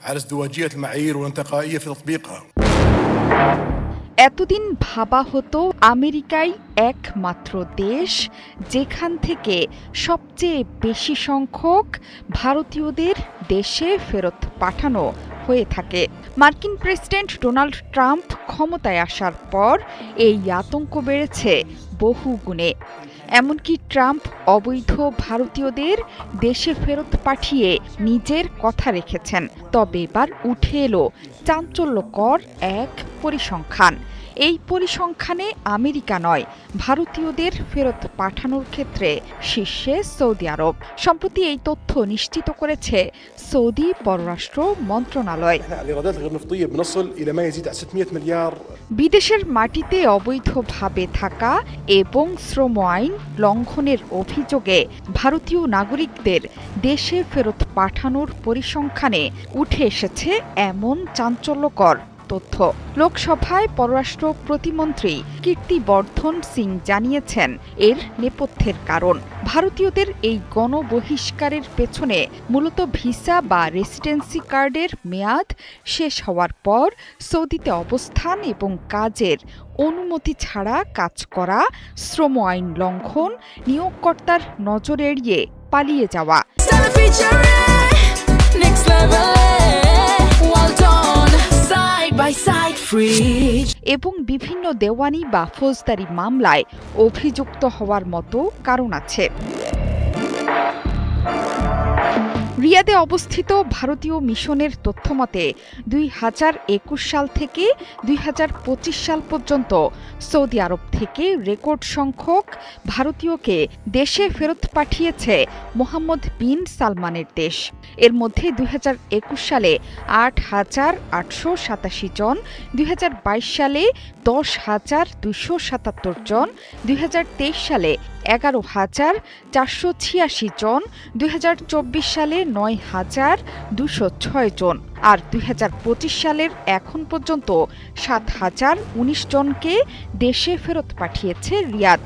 على ازدواجية المعايير والانتقائية في تطبيقها এতদিন ভাবা হতো আমেরিকাই একমাত্র দেশ যেখান থেকে সবচেয়ে বেশি সংখ্যক ভারতীয়দের দেশে ফেরত পাঠানো হয়ে থাকে। মার্কিন প্রেসিডেন্ট ডোনাল্ড ট্রাম্প ক্ষমতায় আসার পর এই আতঙ্ক বেড়েছে বহু গুণে। এমনকি ট্রাম্প অবৈধ ভারতীয়দের দেশে ফেরত পাঠিয়ে নিজের কথা রেখেছেন। তবে এবার উঠে এলো চাঞ্চল্যকর এক পরিসংখ্যান। এই পরিসংখ্যানে আমেরিকা নয়, ভারতীয়দের ফেরত পাঠানোর ক্ষেত্রে শীর্ষে সৌদি আরব। সম্প্রতি এই তথ্য নিশ্চিত করেছে সৌদি পররাষ্ট্র মন্ত্রণালয়। বিদেশের মাটিতে অবৈধভাবে থাকা এবং শ্রম আইন লঙ্ঘনের অভিযোগে ভারতীয় নাগরিকদের দেশে ফেরত পাঠানোর পরিসংখ্যানে উঠে এসেছে এমন চাঞ্চল্যকর। তথ্য। লোকসভায় পররাষ্ট্র প্রতিমন্ত্রী কীর্তিবর্ধন সিং জানিয়েছেন, এর নেপথ্যের কারণ। ভারতীয়দের এই গণবহিষ্কারের পেছনে মূলত ভিসা বা রেসিডেন্সি কার্ডের মেয়াদ শেষ হওয়ার পর সৌদিতে অবস্থান এবং কাজের অনুমতি ছাড়া কাজ করা, শ্রম আইন লঙ্ঘন, নিয়োগকর্তার নজর এড়িয়ে পালিয়ে যাওয়া। এবং বিভিন্ন দেওয়ানি বা ফৌজদারি মামলায় অভিযুক্ত হওয়ার মতো কারণ আছে। রিয়াদে অবস্থিত ভারতীয় মিশনের তথ্যমতে, দুই হাজার একুশ সাল থেকে দুই হাজার পঁচিশ সাল পর্যন্ত সৌদি আরব থেকে রেকর্ড সংখ্যক ভারতীয়কে দেশে ফেরত পাঠিয়েছে মোহাম্মদ বিন সালমানের দেশ। এর মধ্যে দুই হাজার একুশ সালে আট হাজার আটশো সাতাশি জন, দুই হাজার বাইশ সালে দশ হাজার দুশো সাতাত্তর জন, দুই হাজার তেইশ সালে এগারো হাজার চারশো ছিয়াশি জন, দুই হাজার চব্বিশ সালে নয় হাজার দুশো ছয় জন আর দুই হাজার পঁচিশ সালের এখন পর্যন্ত সাত হাজার উনিশ জনকে দেশে ফেরত পাঠিয়েছে রিয়াদ।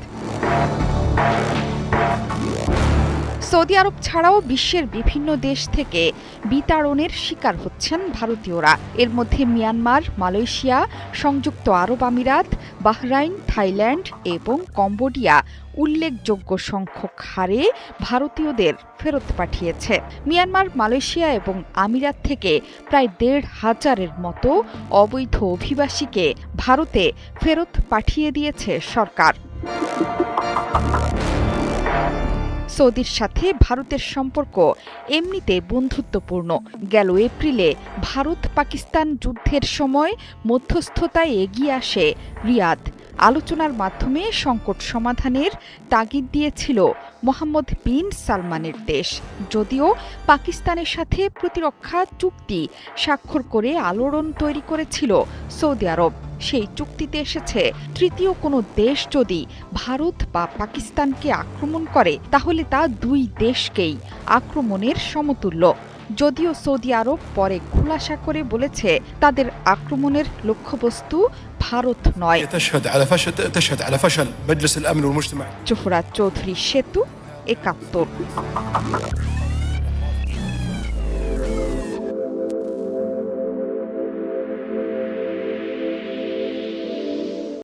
সৌদি আরব ছাড়াও বিশ্বের বিভিন্ন দেশ থেকে বিতাড়নের শিকার হচ্ছেন ভারতীয়রা। এর মধ্যে মিয়ানমার, মালয়েশিয়া, সংযুক্ত আরব আমিরাত, বাহরাইন, থাইল্যান্ড এবং কম্বোডিয়া উল্লেখযোগ্য সংখ্যক হারে ভারতীয়দের ফেরত পাঠিয়েছে। মিয়ানমার, মালয়েশিয়া এবং আমিরাত থেকে প্রায় দেড় হাজারের মতো অবৈধ অভিবাসীকে ভারতে ফেরত পাঠিয়ে দিয়েছে সরকার। সৌদির সাথে ভারতের সম্পর্ক এমনিতে বন্ধুত্বপূর্ণ। গেল এপ্রিলে ভারত পাকিস্তান যুদ্ধের সময় মধ্যস্থতায় এগিয়ে আসে রিয়াদ। আলোচনার মাধ্যমে সংকট সমাধানের তাগিদ দিয়েছিল মোহাম্মদ বিন সালমানের দেশ। যদিও পাকিস্তানের সাথে প্রতিরক্ষা চুক্তি স্বাক্ষর করে আলোড়ন তৈরি করেছিল সৌদি আরব। সেই চুক্তিতে এসেছে, তৃতীয় কোনো দেশ যদি ভারত বা পাকিস্তানকে আক্রমণ করে, তাহলে তা দুই দেশকেই আক্রমণের সমতুল্য। যদিও সৌদি আরব পরে খোলাসা করে বলেছে, তাদের আক্রমণের লক্ষ্যবস্তু ভারত নয়। যুবরাজ চৌধুরী সেতু একাত্তর